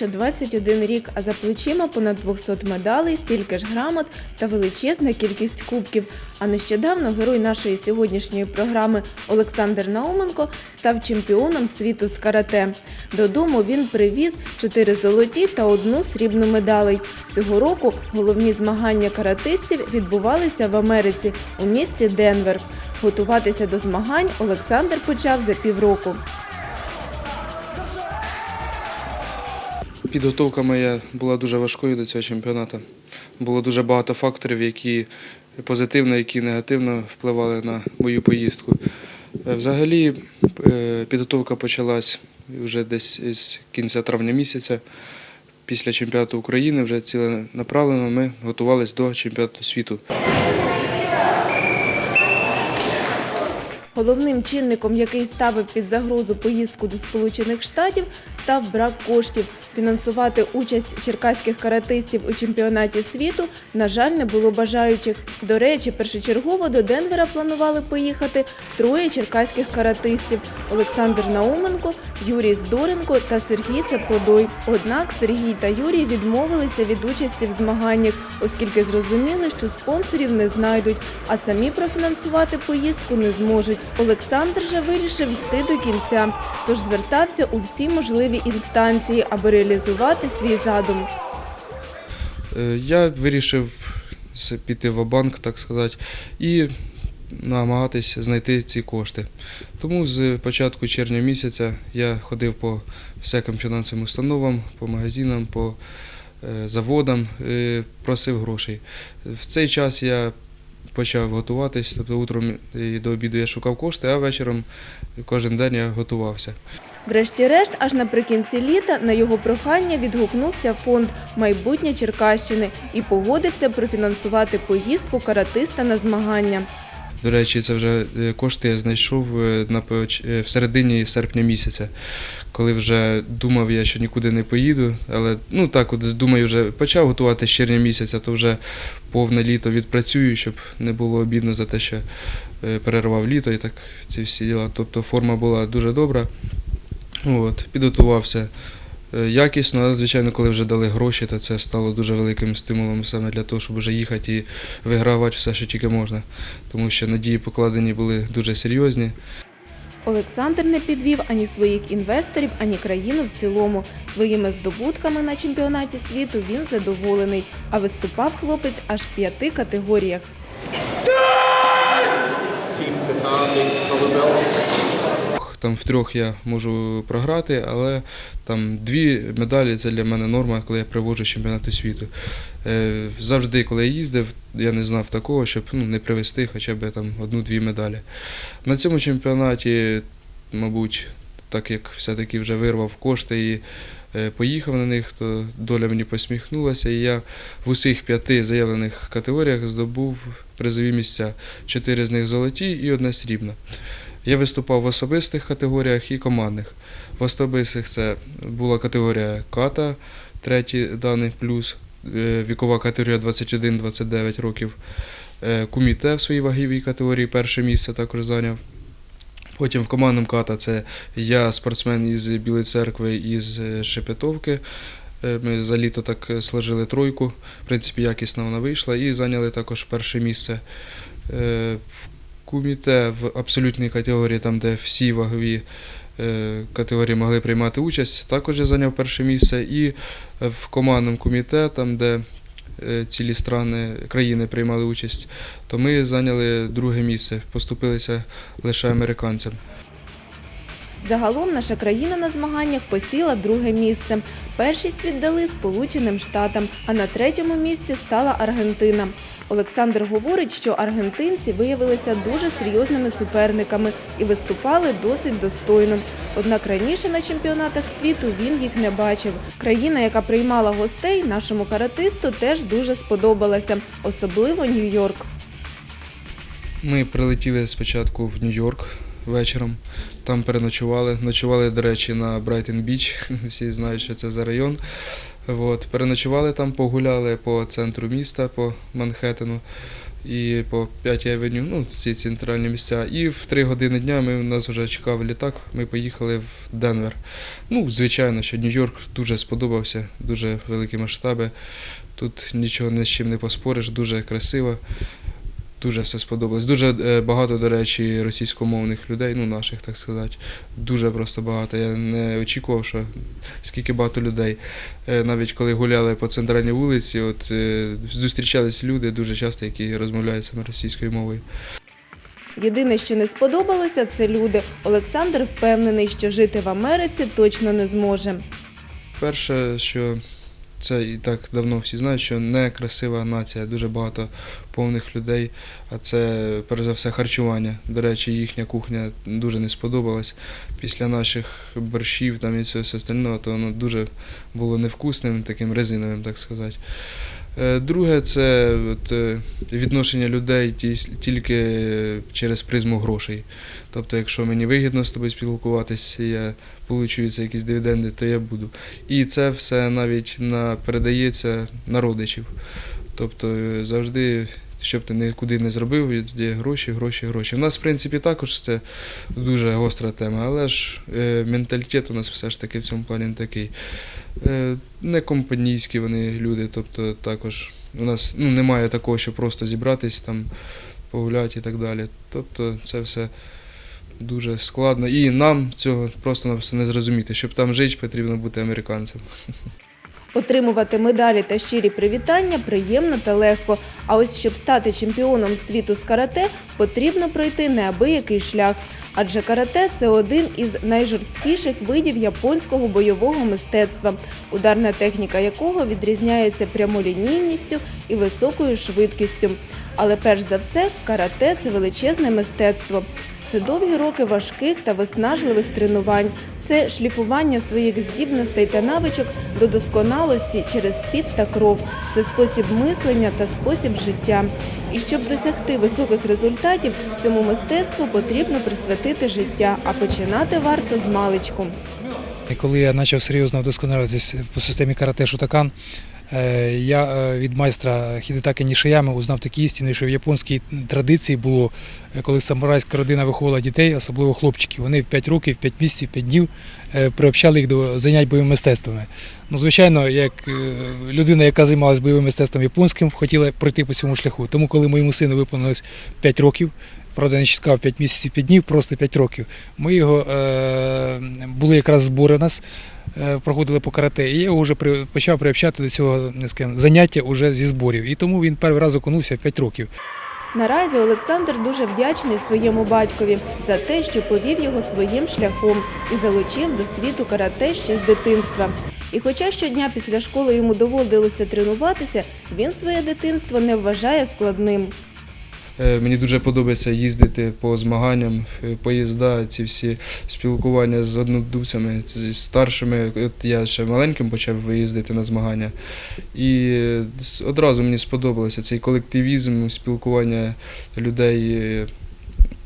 Лише 21 рік, а за плечима понад 200 медалей, стільки ж грамот та величезна кількість кубків. А нещодавно герой нашої сьогоднішньої програми Олександр Науменко став чемпіоном світу з карате. Додому він привіз 4 золоті та одну срібну медалей. Цього року головні змагання каратистів відбувалися в Америці у місті Денвер. Готуватися до змагань Олександр почав за півроку. Підготовка моя була дуже важкою до цього чемпіонату. Було дуже багато факторів, які позитивно, які негативно впливали на мою поїздку. Е, Взагалі, е, підготовка почалась вже десь з кінця травня місяця. Після чемпіонату України вже ціленаправлено ми готувалися до чемпіонату світу. Головним чинником, який ставив під загрозу поїздку до Сполучених Штатів, став брак коштів. Фінансувати участь черкаських каратистів у чемпіонаті світу, на жаль, не було бажаючих. До речі, першочергово до Денвера планували поїхати троє черкаських каратистів: Олександр Науменко, Юрій Здоренко та Сергій Цаподой. Однак Сергій та Юрій відмовилися від участі в змаганнях, оскільки зрозуміли, що спонсорів не знайдуть, а самі профінансувати поїздку не зможуть. Олександр же вирішив йти до кінця, тож звертався у всі можливі інстанції, аби реалізувати свій задум. Е, Я вирішив піти в банк, так сказати, і намагатись знайти ці кошти. Тому з початку червня місяця я ходив по всяким фінансовим установам, по магазинам, по е, заводам, е, просив грошей. В цей час я почав готуватись, тобто утром і до обіду я шукав кошти, а вечором кожен день я готувався. Врешті-решт, аж наприкінці літа на його прохання відгукнувся фонд Майбутнє Черкащини і погодився профінансувати поїздку каратиста на змагання. До речі, це вже е, кошти я знайшов е, на е, в середині серпня місяця, коли вже думав я, що нікуди не поїду. Але ну так, от думаю, вже почав готувати з червня місяця, то вже повне літо відпрацюю, щоб не було обідно за те, що е, перервав літо і так ці всі діла. Тобто форма була дуже добра. От, підготувався е, якісно, але звичайно, коли вже дали гроші, то це стало дуже великим стимулом саме для того, щоб вже їхати і вигравати все, що тільки можна. Тому що надії покладені були дуже серйозні. Олександр не підвів ані своїх інвесторів, ані країну в цілому. Своїми здобутками на чемпіонаті світу він задоволений, а виступав хлопець аж в п'яти категоріях. Там в трьох я можу програти, але там дві медалі це для мене норма, коли я приводжу з чемпіонату світу. Е, Завжди, коли я їздив, я не знав такого, щоб ну, не привезти хоча б там одну-дві медалі. На цьому чемпіонаті, мабуть, так як все-таки вже вирвав кошти і е, поїхав на них, то доля мені посміхнулася, і я в усіх п'яти заявлених категоріях здобув призові місця. Чотири з них золоті і одна срібна. Я виступав в особистих категоріях і командних. В особистих це була категорія ката, третій даний плюс, е, вікова категорія 21-29 років. Е, Куміте в своїй ваговій категорії перше місце також зайняв. Потім в командному ката це я спортсмен із Білої церкви із е, Шепетовки. Ми за літо так сложили тройку. В принципі, якісно вона вийшла і зайняли також перше місце. В куміте в абсолютній категорії, там де всі вагові е, категорії могли приймати участь, також я зайняв перше місце. І в командному куміте, там де е, цілі страни, країни приймали участь, то ми зайняли друге місце, поступилися лише американцям. Загалом наша країна на змаганнях посіла друге місце. Першість віддали Сполученим Штатам, а на третьому місці стала Аргентина. Олександр говорить, що аргентинці виявилися дуже серйозними суперниками і виступали досить достойно. Однак раніше на чемпіонатах світу він їх не бачив. Країна, яка приймала гостей, нашому каратисту теж дуже сподобалася, особливо Нью-Йорк. Ми прилетіли спочатку в Нью-Йорк вечором, там переночували. Ночували, до речі, на Брайтон Біч, всі знають, що це за район. От, переночували там, погуляли по центру міста, по Манхеттену. і по 5 авеню, ну, ці центральні місця. І в 3 години дня ми, нас вже чекав літак, ми поїхали в Денвер. Ну, звичайно, що Нью-Йорк дуже сподобався, дуже великі масштаби. Тут нічого ні з чим не поспориш, дуже красиво. Дуже все сподобалось. Дуже е, багато, до речі, російськомовних людей, ну наших, так сказати. Дуже просто багато. Я не очікував, що скільки багато людей. Е, Навіть коли гуляли по центральній вулиці, от е, зустрічались люди дуже часто, які розмовляють саме російською мовою. Єдине, що не сподобалося, це люди. Олександр впевнений, що жити в Америці точно не зможе. Перше, що це і так давно всі знають, що не красива нація, дуже багато повних людей, а це перш за все харчування. До речі, їхня кухня дуже не сподобалась. Після наших борщів там і все, остального, то воно дуже було невкусним, таким резиновим, так сказати. Е, Друге, це е, відношення людей тільки через призму грошей. Тобто, якщо мені вигідно з тобою спілкуватися, я получую якісь дивіденди, то я буду. І це все навіть на, передається на родичів. Тобто е, завжди, щоб ти нікуди не зробив, є гроші, гроші, гроші. У нас, в принципі, також це дуже гостра тема, але ж е, менталітет у нас все ж таки в цьому плані такий. Е, не компанійські вони люди, тобто також у нас ну, немає такого, що просто зібратись там, погуляти і так далі. Тобто це все дуже складно. І нам цього просто-напросто не зрозуміти. Щоб там жити, потрібно бути американцем. Отримувати медалі та щирі привітання приємно та легко. А ось щоб стати чемпіоном світу з карате, потрібно пройти неабиякий шлях. Адже карате це один із найжорсткіших видів японського бойового мистецтва, ударна техніка якого відрізняється прямолінійністю і високою швидкістю. Але перш за все, карате це величезне мистецтво. Це довгі роки важких та виснажливих тренувань. Це шліфування своїх здібностей та навичок до досконалості через піт та кров. Це спосіб мислення та спосіб життя. І щоб досягти високих результатів, цьому мистецтву потрібно присвятити життя, а починати варто з маличку. Коли я почав серйозно вдосконалитися по системі карате Шутакан, я е, від майстра Хідетаки Нішиями узнав такі істини, що в японській традиції було, е, коли самурайська родина виховувала дітей, особливо хлопчиків, вони в 5 років, 5 місяців, 5 днів е, приобщали їх до занять бойовими мистецтвами. Ну, звичайно, як е, людина, яка займалася бойовим мистецтвом японським, хотіла пройти по цьому шляху. Тому, коли моєму сину виповнилось 5 років, правда, не чекав 5 місяців 5 днів, просто 5 років. Ми його е, були якраз збори у нас, е, проходили по карате, і я вже почав приобщати до цього скажімо, заняття уже зі зборів. І тому він перший раз окунувся в 5 років. Наразі Олександр дуже вдячний своєму батькові за те, що повів його своїм шляхом і залучив до світу карате ще з дитинства. І хоча щодня після школи йому доводилося тренуватися, він своє дитинство не вважає складним. Е, Мені дуже подобається їздити по змаганням, е, поїзда, ці всі спілкування з однодумцями, зі старшими. От я ще маленьким почав виїздити на змагання. І е, одразу мені сподобалося цей колективізм, спілкування людей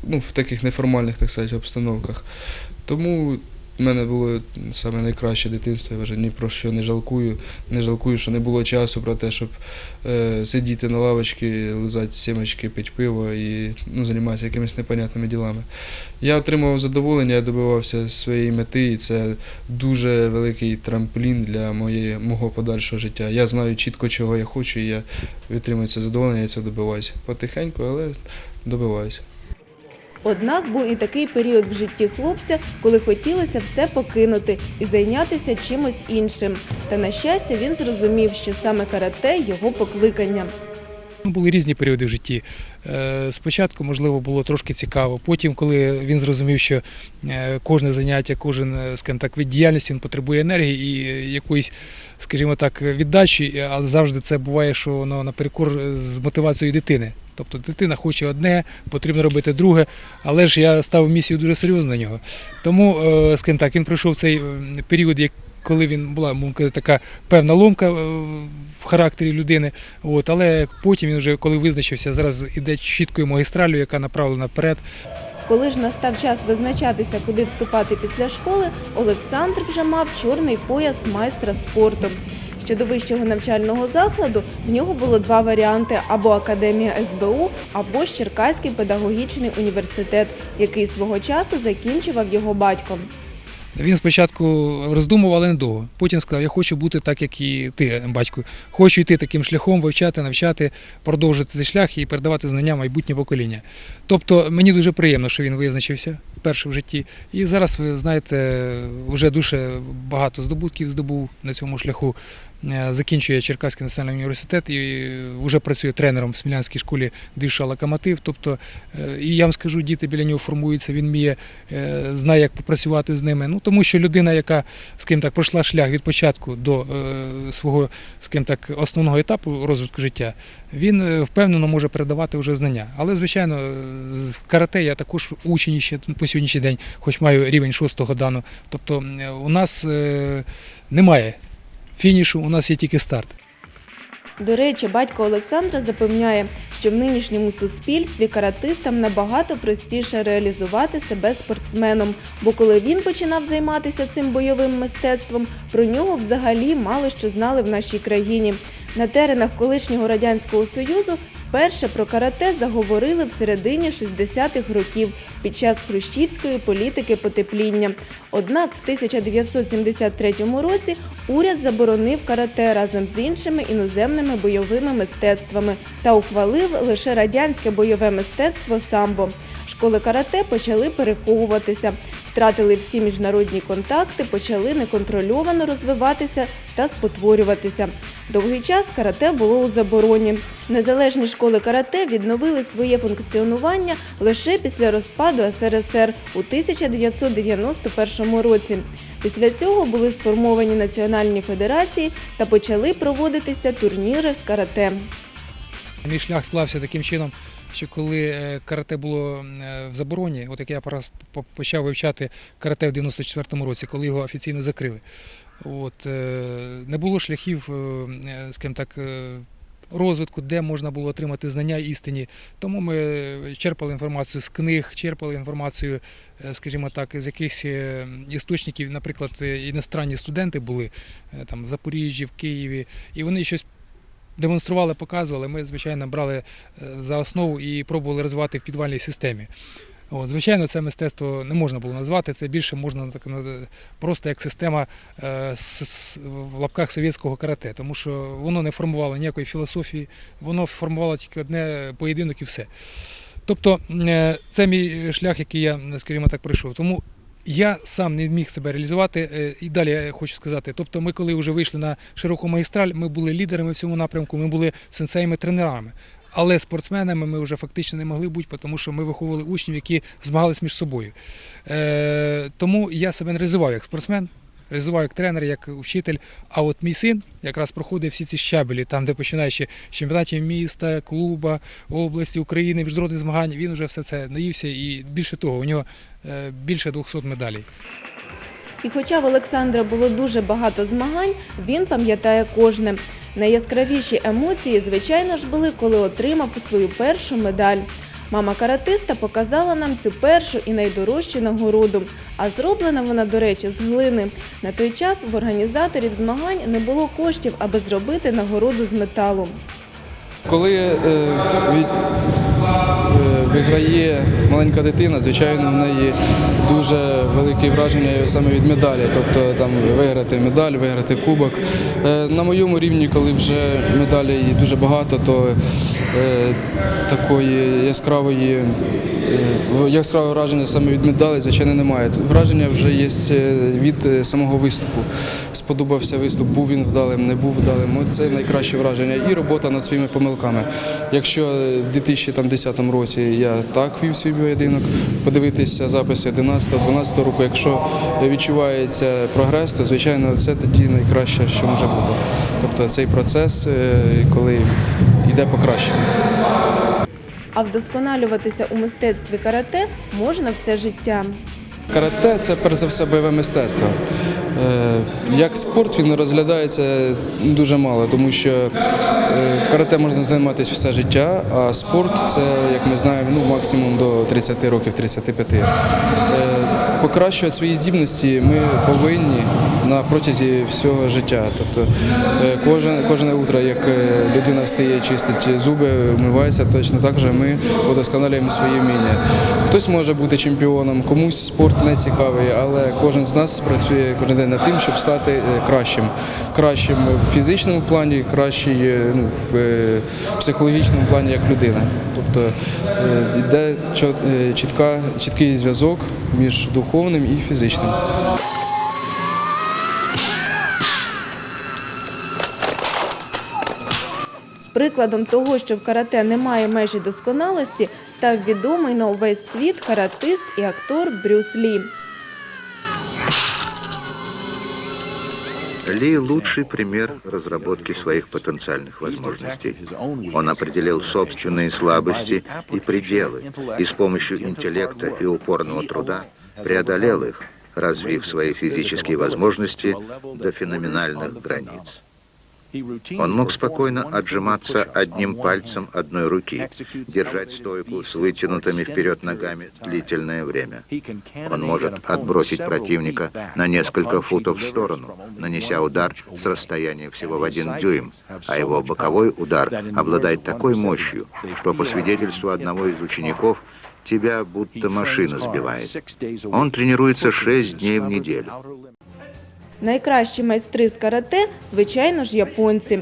ну, в таких неформальних так сказати, обстановках. Тому в мене було саме найкраще дитинство, я вже ні про що не жалкую. Не жалкую, що не було часу про те, щоб е, сидіти на лавочці, лизати сімочки, пити пиво і ну, займатися якимись непонятними ділами. Я отримав задоволення, я добивався своєї мети, і це дуже великий трамплін для моєї, мого подальшого життя. Я знаю чітко, чого я хочу, і я відтримую це задоволення, я цього добиваюся. Потихеньку, але добиваюся. Однак був і такий період в житті хлопця, коли хотілося все покинути і зайнятися чимось іншим. Та на щастя, він зрозумів, що саме карате його покликання. Ну, Були різні періоди в житті. Е, Спочатку, можливо, було трошки цікаво. Потім, коли він зрозумів, що е, кожне заняття, кожен е, скажімо так, вид діяльності він потребує енергії і якоїсь, скажімо так, віддачі, але завжди це буває, що воно наперекор з мотивацією дитини. Тобто дитина хоче одне, потрібно робити друге, але ж я ставив місію дуже серйозно на нього. Тому, е, скажімо так, він пройшов цей період, коли він була така певна ломка е, в характері людини. От, але потім він вже коли визначився, зараз іде чіткою магістралю, яка направлена вперед. Коли ж настав час визначатися, куди вступати після школи, Олександр вже мав чорний пояс майстра спорту. Щодо вищого навчального закладу, в нього було два варіанти: або Академія СБУ, або ж Черкаський педагогічний університет, який свого часу закінчував його батько. Він спочатку роздумував, але недовго. Потім сказав, я хочу бути так, як і ти, батько. Хочу йти таким шляхом, вивчати, навчати, продовжити цей шлях і передавати знання майбутнє покоління. Тобто мені дуже приємно, що він визначився вперше в житті. І зараз, ви знаєте, вже дуже багато здобутків здобув на цьому шляху. Е, Закінчує Черкаський національний університет і вже працює тренером в Смілянській школі Диша Локомотив. Тобто, е, і я вам скажу, діти біля нього формуються, він вміє, е, знає, як попрацювати з ними. Ну тому що людина, яка скажімо так, пройшла шлях від початку до свого скажімо так, основного етапу розвитку життя, він е, впевнено може передавати вже знання. Але, звичайно, е, в карате я також учень ще по сьогоднішній день, хоч маю рівень шостого дану. Тобто е, у нас е, немає фінішу, у нас є тільки старт. До речі, батько Олександра запевняє, що в нинішньому суспільстві каратистам набагато простіше реалізувати себе спортсменом, бо коли він починав займатися цим бойовим мистецтвом, про нього взагалі мало що знали в нашій країні. На теренах колишнього радянського союзу вперше про карате заговорили в середині 60-х років під час хрущівської політики потепління. Однак в 1973 році уряд заборонив карате разом з іншими іноземними бойовими мистецтвами та ухвалив лише радянське бойове мистецтво самбо. Школи карате почали переховуватися, втратили всі міжнародні контакти, почали неконтрольовано розвиватися та спотворюватися. Довгий час карате було у забороні. Незалежні школи карате відновили своє функціонування лише після розпаду СРСР у 1991 році. Після цього були сформовані національні федерації та почали проводитися турніри з карате. Мій шлях склався таким чином, що коли е, карате було е, в забороні, от як я почав вивчати карате в 94-му році, коли його офіційно закрили. От, е, не було шляхів, скажімо так, розвитку, де можна було отримати знання істині. Тому ми черпали інформацію з книг, черпали інформацію, скажімо так, з якихось істочників, наприклад, іностранні студенти були там в Запоріжжі, в Києві, і вони щось демонстрували, показували. Ми, звичайно, брали е, за основу і пробували розвивати в підвальній системі. От, звичайно, це мистецтво не можна було назвати, це більше можна так просто як система е, в лапках совєтського карате, тому що воно не формувало ніякої філософії, воно формувало тільки одне поєдинок і все. Тобто е, це мій шлях, який я, скажімо так, пройшов. Тому я сам не міг себе реалізувати. е, І далі я хочу сказати. Тобто, ми, коли вже вийшли на широку магістраль, ми були лідерами в цьому напрямку, ми були сенсеями тренерами. Але спортсменами ми вже фактично не могли бути, тому що ми виховували учнів, які змагались між собою. Е, тому я себе не реалізував як спортсмен, реалізував як тренер, як вчитель. А от мій син якраз проходив всі ці щабелі, там, де починаючи з чемпіонатів міста, клуба, області, України, міжнародних змагань, він вже все це наївся і більше того, у нього е, більше 200 медалей. І хоча в Олександра було дуже багато змагань, він пам'ятає кожне. Найяскравіші емоції, звичайно ж, були, коли отримав свою першу медаль. Мама каратиста показала нам цю першу і найдорожчу нагороду. А зроблена вона, до речі, з глини. На той час в організаторів змагань не було коштів, аби зробити нагороду з металу. Коли е, від, виграє маленька дитина, звичайно, в неї дуже велике враження саме від медалі. Тобто там виграти медаль, виграти кубок. Е, на моєму рівні, коли вже медалей дуже багато, то е, такої яскравої. е, Яскраве враження саме від медалей, звичайно, немає. Враження вже є е, від е, самого виступу. Сподобався виступ, був він вдалим, не був вдалим. Це найкраще враження. І робота над своїми помилками. Якщо в 2010 році я так вів свій поєдинок, подивитися записи 11-12 року, якщо відчувається прогрес, то звичайно це тоді найкраще, що може бути. Тобто цей процес, е, коли йде покращення. А вдосконалюватися у мистецтві карате можна все життя. Карате це перш за все бойове мистецтво. Е, Як спорт він розглядається дуже мало, тому що е, карате можна займатися все життя, а спорт це, як ми знаємо, ну максимум до 30 років, 35. Е, Покращувати свої здібності ми повинні на протязі всього життя. Тобто е, кожен, кожне утро, як е, людина встає, чистить зуби, вмивається, точно так же ми удосконалюємо свої вміння. Хтось може бути чемпіоном, комусь спорт не цікавий, але кожен з нас працює кожен день над тим, щоб стати е, кращим. Кращим в фізичному плані, кращий ну, в психологічному плані як людина. Тобто йде чітка, чіткий зв'язок між духовним і фізичним. Прикладом того, що в карате немає межі досконалості, став відомий на увесь світ каратист і актор Брюс Лі. Ли – лучший пример разработки своих потенциальных возможностей. Он определил собственные слабости и пределы, и с помощью интеллекта и упорного труда преодолел их, развив свои физические возможности до феноменальных границ. Он мог спокойно отжиматься одним пальцем одной руки, держать стойку с вытянутыми вперед ногами длительное время. Он может отбросить противника на несколько футов в сторону, нанеся удар с расстояния всего в один дюйм, а его боковой удар обладает такой мощью, что по свидетельству одного из учеников тебя будто машина сбивает. Он тренируется шесть дней в неделю. Найкращі майстри з карате, звичайно ж, японці.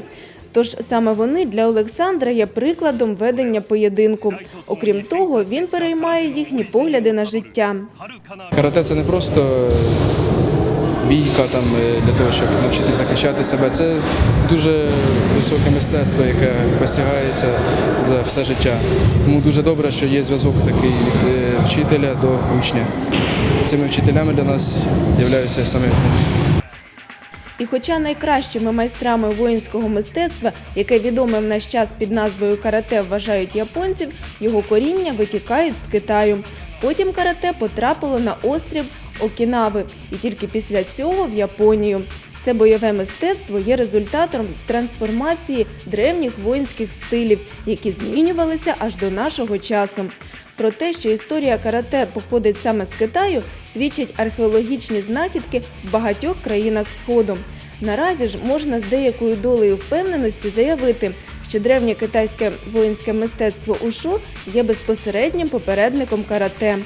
Тож саме вони для Олександра є прикладом ведення поєдинку. Окрім того, він переймає їхні погляди на життя. Карате це не просто бійка там, е, для того, щоб навчитися захищати себе. Це дуже високе мистецтво, яке постигається за все життя. Тому дуже добре, що є зв'язок такий від е, вчителя до учня. Цими вчителями для нас являються саме японці. І хоча найкращими майстрами воїнського мистецтва, яке відоме в наш час під назвою карате, вважають японців, його коріння витікають з Китаю. Потім карате потрапило на острів Окінави і тільки після цього в Японію. Це бойове мистецтво є результатом трансформації древніх воїнських стилів, які змінювалися аж до нашого часу. Про те, що історія карате походить саме з Китаю, свідчать археологічні знахідки в багатьох країнах Сходу. Наразі ж можна з деякою долею впевненості заявити, що древнє китайське воїнське мистецтво ушу є безпосереднім попередником карате.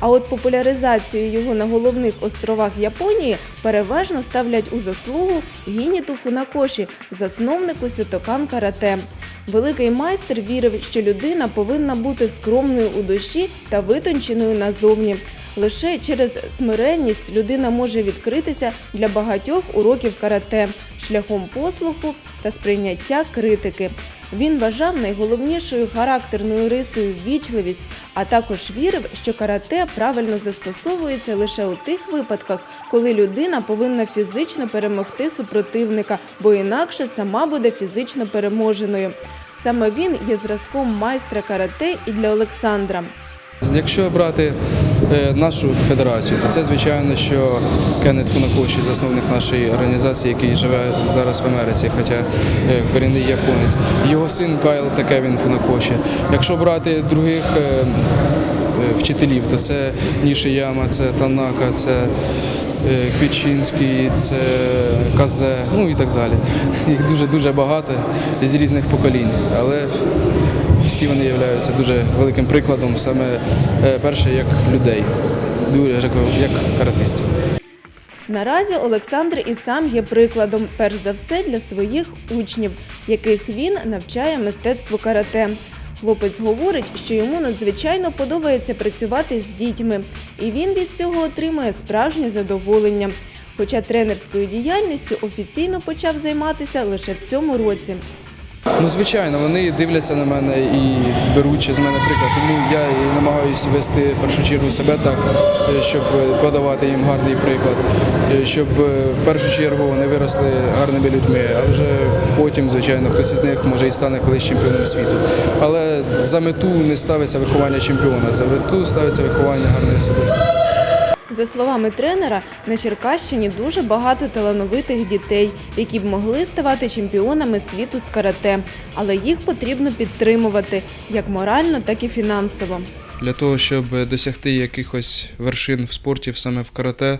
А от популяризацію його на головних островах Японії переважно ставлять у заслугу Гініту Фунакоші, засновнику сютокан карате. Великий майстер вірив, що людина повинна бути скромною у душі та витонченою назовні. Лише через смиренність людина може відкритися для багатьох уроків карате шляхом послуху та сприйняття критики. Він вважав найголовнішою характерною рисою вічливість, а також вірив, що карате правильно застосовується лише у тих випадках, коли людина повинна фізично перемогти супротивника, бо інакше сама буде фізично переможеною. Саме він є зразком майстра карате і для Олександра. Якщо брати е, нашу федерацію, то це звичайно, що Кеннет Фунакоші, засновник нашої організації, який живе зараз в Америці, хоча е, корінний японець. Його син Кайл та Кевін Фунакоші. Якщо брати других е, вчителів, то це Нішияма, це Танака, це Квічинський, це Казе, ну і так далі. Їх дуже дуже багато з різних поколінь, але всі вони являються дуже великим прикладом, саме е, перше як людей, як каратистів. Наразі Олександр і сам є прикладом, перш за все, для своїх учнів, яких він навчає мистецтву карате. Хлопець говорить, що йому надзвичайно подобається працювати з дітьми, і він від цього отримує справжнє задоволення. Хоча тренерською діяльністю офіційно почав займатися лише в цьому році. Ну, звичайно, вони дивляться на мене і беруть з мене приклад. Тому я і намагаюся вести першу чергу себе так, е, щоб подавати їм гарний приклад, е, щоб е, в першу чергу вони виросли гарними людьми, а вже потім, звичайно, хтось із них може і стане колись чемпіоном світу. Але за мету не ставиться виховання чемпіона, за мету ставиться виховання гарної особистості. За словами тренера, на Черкащині дуже багато талановитих дітей, які б могли ставати чемпіонами світу з карате, але їх потрібно підтримувати як морально, так і фінансово. Для того, щоб досягти якихось вершин в спорті, саме в карате,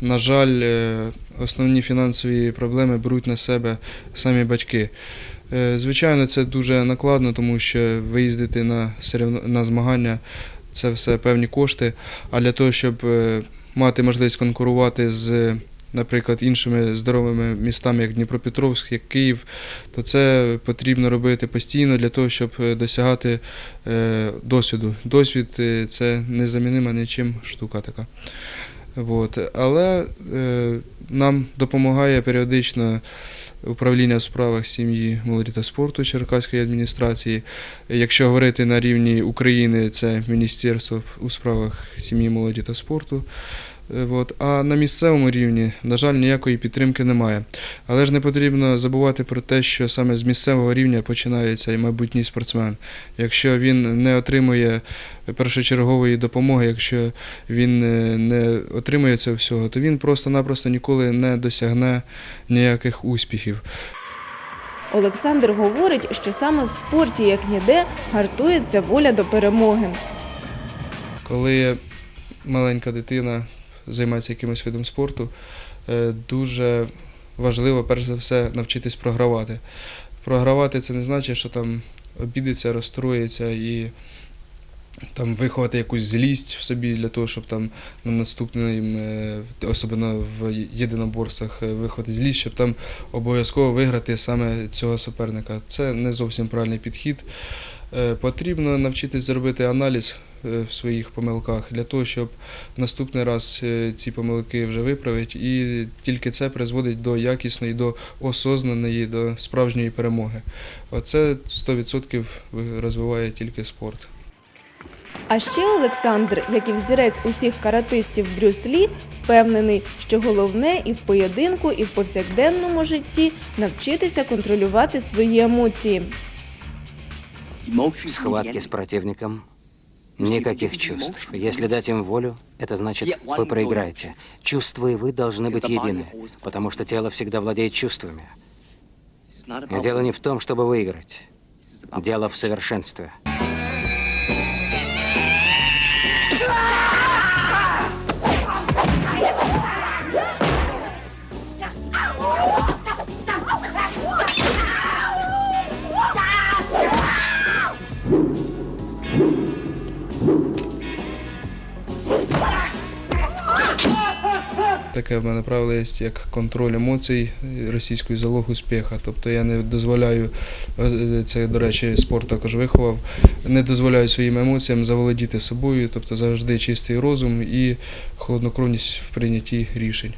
на жаль, е, основні фінансові проблеми беруть на себе самі батьки. Е, Звичайно, це дуже накладно, тому що виїздити на, на змагання це все певні кошти. А для того, щоб е, мати можливість конкурувати з, наприклад, іншими здоровими містами, як Дніпропетровськ, як Київ, то це потрібно робити постійно для того, щоб е, досягати е, досвіду. Досвід це незамінима нічим штука така. От. Але е, нам допомагає періодично управління в справах сім'ї, молоді та спорту Черкаської адміністрації. Якщо говорити на рівні України, це Міністерство у справах сім'ї, молоді та спорту. Е, От. А на місцевому рівні, на жаль, ніякої підтримки немає. Але ж не потрібно забувати про те, що саме з місцевого рівня починається і майбутній спортсмен. Якщо він не отримує першочергової допомоги, якщо він е, не отримує цього всього, то він просто-напросто ніколи не досягне ніяких успіхів. Олександр говорить, що саме в спорті, як ніде, гартується воля до перемоги. Коли маленька дитина займається якимось видом спорту, е, дуже важливо, перш за все, навчитись програвати. Програвати це не значить, що там обідеться, розстроїться і там виховати якусь злість в собі для того, щоб там на наступним, е, особливо в єдиноборствах, е, виховати злість, щоб там обов'язково виграти саме цього суперника. Це не зовсім правильний підхід. Потрібно навчитись зробити аналіз в своїх помилках для того, щоб наступний раз е, ці помилки вже виправити, і тільки це призводить до якісної, до осознаної, до справжньої перемоги. Оце 100% розвиває тільки спорт. А ще Олександр, як і взірець усіх каратистів Брюс Лі, впевнений, що головне і в поєдинку, і в повсякденному житті навчитися контролювати свої емоції. В схватке с противником никаких чувств. Если дать им волю, это значит, вы проиграете. Чувства и вы должны быть едины, потому что тело всегда владеет чувствами. И дело не в том, чтобы выиграть. Дело в совершенстве. Таке в мене правило є як контроль емоцій російською залог успіха. Тобто я не дозволяю, е, це, до речі, спорт також виховав, не дозволяю своїм емоціям заволодіти собою, тобто завжди чистий розум і холоднокровність в прийнятті рішень.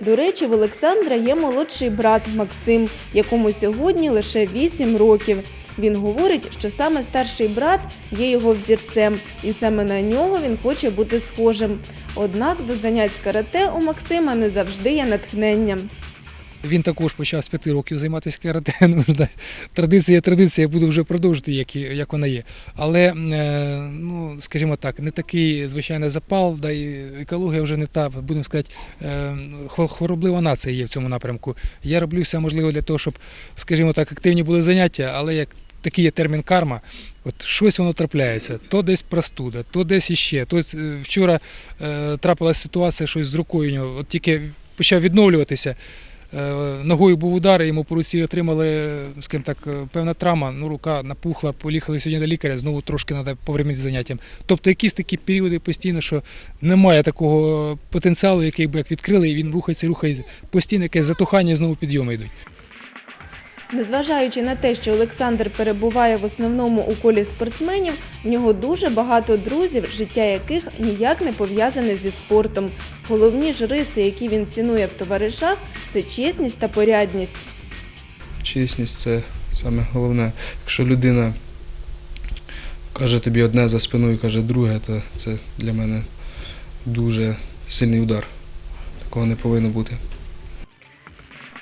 До речі, в Олександра є молодший брат Максим, якому сьогодні лише 8 років. Він говорить, що саме старший брат є його взірцем, і саме на нього він хоче бути схожим. Однак до занять з карате у Максима не завжди є натхненням. Він також почав з п'яти років займатися карате. Ну, традиція, традиція, я буду вже продовжувати, як, як вона є. Але, е, ну, скажімо так, не такий звичайний запал, да і екологія вже не та, будемо сказати, е, хвороблива нація є в цьому напрямку. Я роблю все можливе для того, щоб, скажімо так, активні були заняття, але як такий є термін карма, от щось воно трапляється, то десь простуда, то десь іще. То е, вчора е, трапилася ситуація, щось з рукою нього, от тільки почав відновлюватися. Е, Ногою був удар, йому по руці отримали, скажімо так, е, певна травма, ну рука напухла, поїхали сьогодні до лікаря, знову трошки треба повремити заняттям. Тобто якісь такі періоди постійно, що немає такого потенціалу, який би як відкрили, і він рухається, рухається. Постійно якесь затухання, знову підйоми йдуть. Незважаючи на те, що Олександр перебуває в основному у колі спортсменів, в нього дуже багато друзів, життя яких ніяк не пов'язане зі спортом. Головні ж риси, які він цінує в товаришах, це чесність та порядність. Чесність це саме головне. Якщо людина каже тобі одне за спиною, каже друге, то це для мене дуже сильний удар. Такого не повинно бути.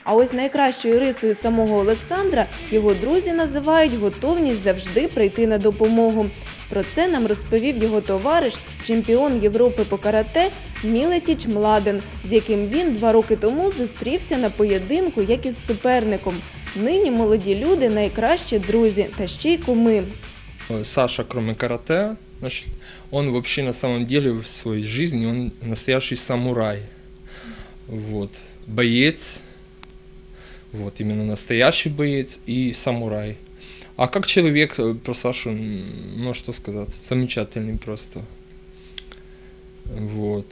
А ось найкращою рисою самого Олександра його друзі називають готовність завжди прийти на допомогу. Про це нам розповів його товариш, чемпіон Європи по карате Мілетіч Младен, з яким він два роки тому зустрівся на поєдинку, як із суперником. Нині молоді люди найкращі друзі та ще й куми. Саша, кроме карате, Значит, он вообще на самом деле в своей жизни, он настоящий самурай. Вот. Боец, вот, именно настоящий боец и самурай. А как человек э, про Сашу, м, ну что сказать, замечательный просто. Вот.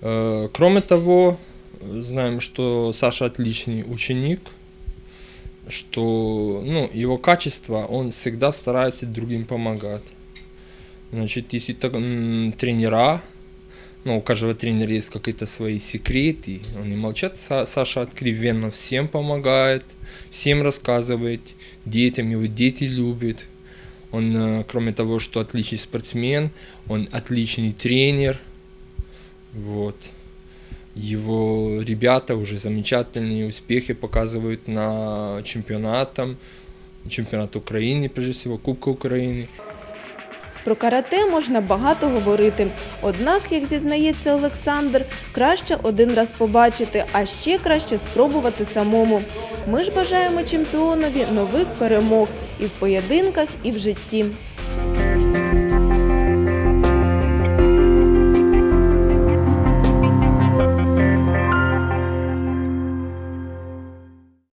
Э, Кроме того, э, знаем, что Саша отличный ученик, что ну, его качество, он всегда старается другим помогать. Значит, если так, м, тренера, ну, у каждого тренера есть какие-то свои секреты, они молчат. Са- Саша откровенно всем помогает, всем рассказывает, детям его дети любят. Он, э, кроме того, что отличный спортсмен, он отличный тренер. Вот. Его ребята уже замечательные успехи показывают на чемпионатам, чемпионат Украины, прежде всего, Кубка Украины. Про карате можна багато говорити. Однак, як зізнається Олександр, краще один раз побачити, а ще краще спробувати самому. Ми ж бажаємо чемпіонові нових перемог і в поєдинках, і в житті.